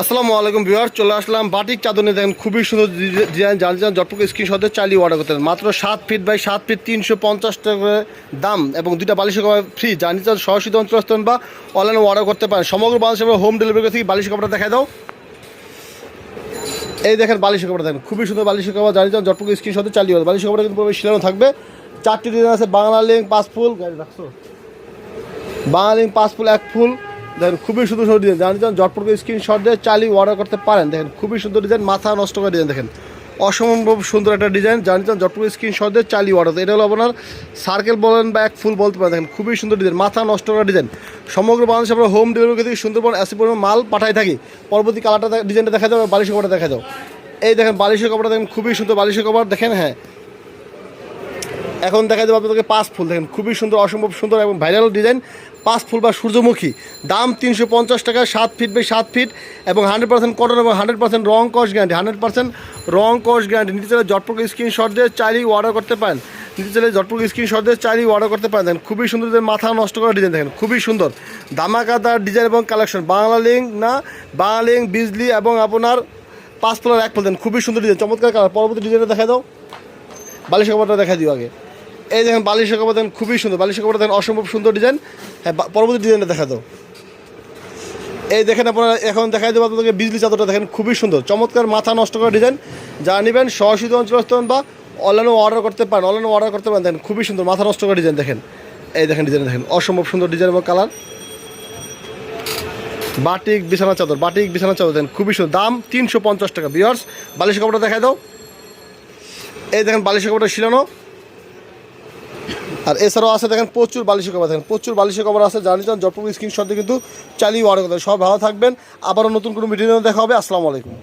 আসসালামু আলাইকুম ভিউয়ার চলে আসলাম বাটিক চাদর নিয়ে দেখেন খুবই সুন্দর ডিজাইন জানি জান জটপুক স্ক্রিনশটে চালিয়ে অর্ডার করতে মাত্র সাত ফিট বাই সাত ফিট তিনশো পঞ্চাশ টাকা দাম এবং দুইটা বালিশের কভার ফ্রি জানি চান সরাসরি অঞ্চল বা অনলাইনে অর্ডার করতে পারেন। সমগ্র বাংলাদেশে হোম ডেলিভারি থেকে বালিশের কাপড়টা দেখাই দাও। এই দেখেন বালিশের কাপড় দেখেন, খুবই সুন্দর বালিশের কাপড় জানি চান জটপুক স্ক্রিনশটে চালিয়ে হবে বালিশের কাপড়টা কিন্তু শিলানো থাকবে। চারটি ডিজাইন আছে, বাংলা লিঙ্ক পাঁচ ফুল গাড়ি রাখছো। বাঙালি পাঁচ ফুল এক ফুল। দেখেন, খুবই সুন্দর সুন্দর ডিজাইন জানি যান জটপট স্ক্রিনশট দিয়ে চালিয়ে অর্ডার করতে পারেন। দেখেন, খুবই সুন্দর ডিজাইন মাথা নষ্ট করে ডিজাইন দেখেন। অসম্ভব সুন্দর একটা ডিজাইন জানি যান জটপট স্ক্রিনশট দিয়ে চালিয়ে অর্ডার এটা হলো আপনার সার্কেল বলেন বা এক ফুল বলতে পারেন, দেখেন, খুবই সুন্দর ডিজাইন মাথা নষ্ট করা ডিজাইন সমগ্র বাংলাদেশে আমরা হোম ডেলিভারি থেকে সুন্দরবন অ্যাসি পরিমাণ মাল পাঠাই থাকি। পরবর্তী কালারটা ডিজাইনটা দেখা যাবে, বালিশের কাপড়টা দেখা যাও এই দেখেন, বালিশের কাপড়টা দেখেন, খুবই সুন্দর বালিশের কাপড় দেখেন হ্যাঁ এখন দেখা যাবে আপনাদেরকে পাঁচ ফুল। দেখেন, খুবই সুন্দর, অসম্ভব সুন্দর এবং ভাইরাল ডিজাইন পাঁচ ফুল বা সূর্যমুখী। দাম তিনশো পঞ্চাশ টাকা, সাত ফিট বাই সাত ফিট এবং হান্ড্রেড পার্সেন্ট কটন এবং হান্ড্রেড পার্সেন্ট রং কস গ্যারান্টি হান্ড্রেড পার্সেন্ট রং কস গ্যারান্টি নিতে চাইলে জটপুর স্ক্রিনশট দিয়ে চাইলেই অর্ডার করতে পারেন। নিতে চাইলে জটপুর স্ক্রিনশট দিয়ে চাইলেই অর্ডার করতে পারেন। দেখেন, খুবই সুন্দর মাথা নষ্ট করা ডিজাইন দেখেন, খুবই সুন্দর। দামাকাদার ডিজাইন এবং কালেকশন বাংলা লিঙ্ক না বাংলা লিঙ্ক বিজলি এবং আপনার পাঁচ ফুলের এক ফুল। দেন খুবই সুন্দর ডিজাইন চমৎকার কালার পরবর্তী ডিজাইনটা দেখা দাও। বালিশের কাপড়টা দেখা দিও আগে। এই দেখেন বালিশের কাপড় দেখেন খুবই সুন্দর। বালিশের কাপড় দেখেন অসম্ভব সুন্দর ডিজাইন। হ্যাঁ পরবর্তী ডিজাইনটা দেখা দাও। এই দেখেন আপনারা এখন দেখাই দেবো আপনাদেরকে বিজলি চাদরটা, দেখেন খুবই সুন্দর। চমৎকার মাথা নষ্ট করা ডিজাইন। যা নেবেন সহসিত অঞ্চল বা অনলাইনে অর্ডার করতে পারেন, অনলাইনে অর্ডার করতে পারেন, দেখেন খুবই সুন্দর মাথা নষ্ট করা ডিজাইন, দেখেন। এই দেখেন ডিজাইন দেখেন অসম্ভব সুন্দর ডিজাইন এবং কালার। বাটিক বিছানা চাদর, বাটিক বিছানা চাদর, দেখেন খুবই সুন্দর। দাম তিনশো পঞ্চাশ টাকা বিয়ার্স বালিশের কাপড়টা দেখাই দাও। এই দেখেন বালিশের কাপড়টা শিলানো। আর এছাড়াও আছে দেখেন প্রচুর বালিশের কভার, দেখেন প্রচুর বালিশের কভার আছে। জানি চান জটপুর স্ক্রিনশট দিয়ে কিন্তু চালিয়ে অর্ডার করতে সব ভালো থাকবেন। আবারও নতুন কোনো ভিডিও দেখা হবে। আসসালামু আলাইকুম।